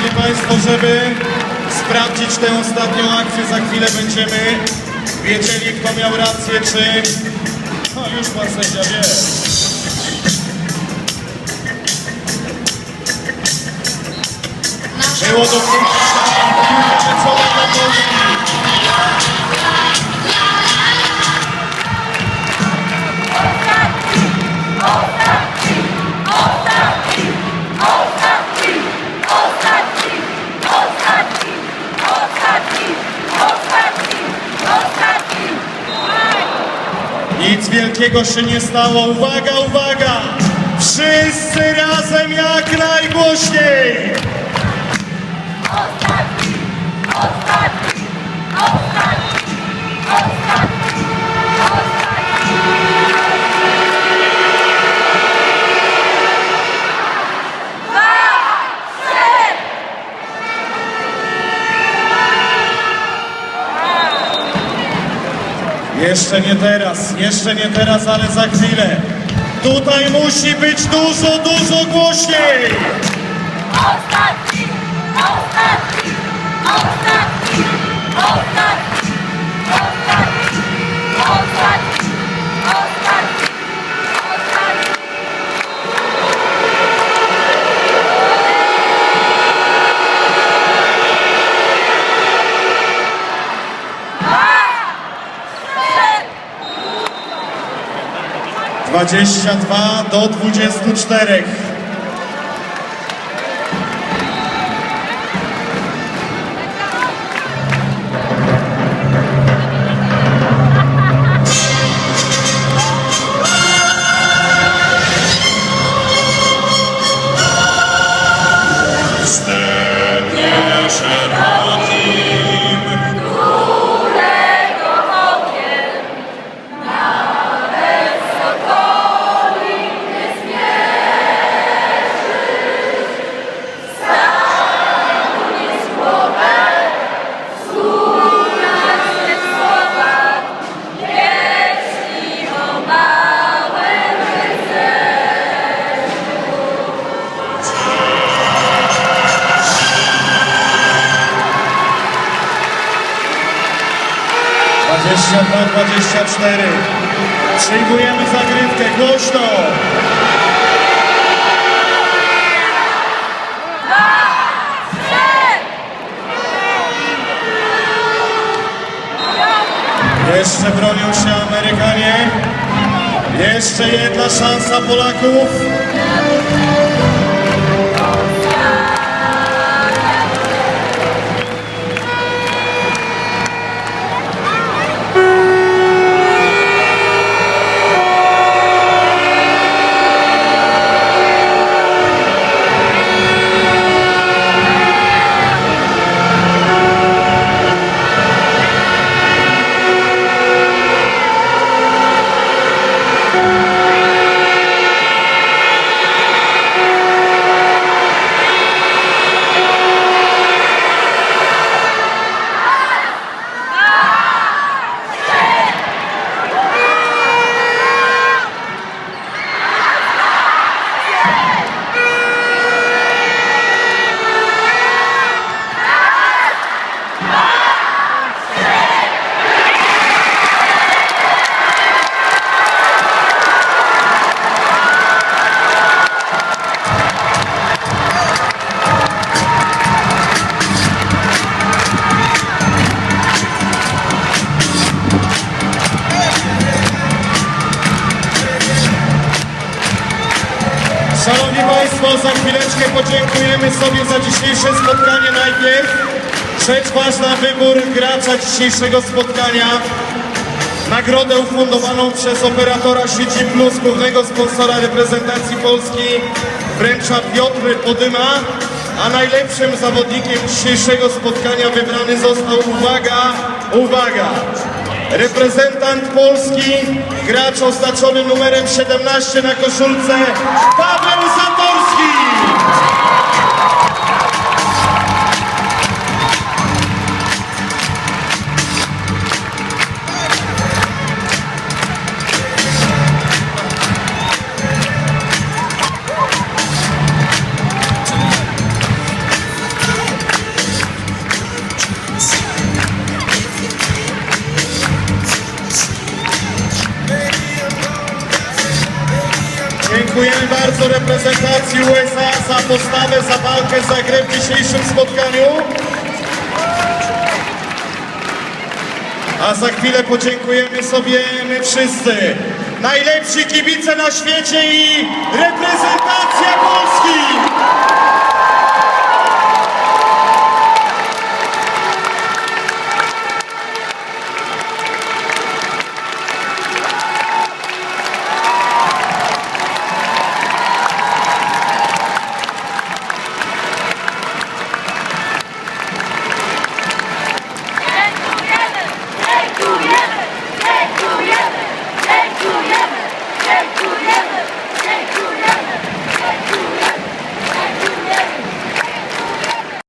szanowni państwo, żeby sprawdzić tę ostatnią akcję. Za chwilę będziemy wiedzieli, kto miał rację, czy... No już pan sędzia wie. Było Wielkiego się nie stało. Uwaga, uwaga! Wszyscy razem jak najgłośniej! Jeszcze nie teraz, jeszcze nie teraz, ale za chwilę. Tutaj musi być dużo, dużo głośniej! Ostatni! Ostatni! Ostatni! 22 do 24. 22-24. Przyjmujemy zagrywkę głośno. Jeszcze bronią się Amerykanie. Jeszcze jedna szansa Polaków. Za chwileczkę podziękujemy sobie za dzisiejsze spotkanie najpierw. Rzecz ważna, wybór gracza dzisiejszego spotkania. Nagrodę ufundowaną przez operatora sieci Plus, głównego sponsora reprezentacji Polski, wręcza Piotr Podyma, a najlepszym zawodnikiem dzisiejszego spotkania wybrany został, uwaga, uwaga, reprezentant Polski, gracz oznaczony numerem 17 na koszulce, Paweł Zatorski! Thank you. do reprezentacji USA za postawę, za walkę, za grę w dzisiejszym spotkaniu. A za chwilę podziękujemy sobie my wszyscy. Najlepsi kibice na świecie i reprezentacja Polski!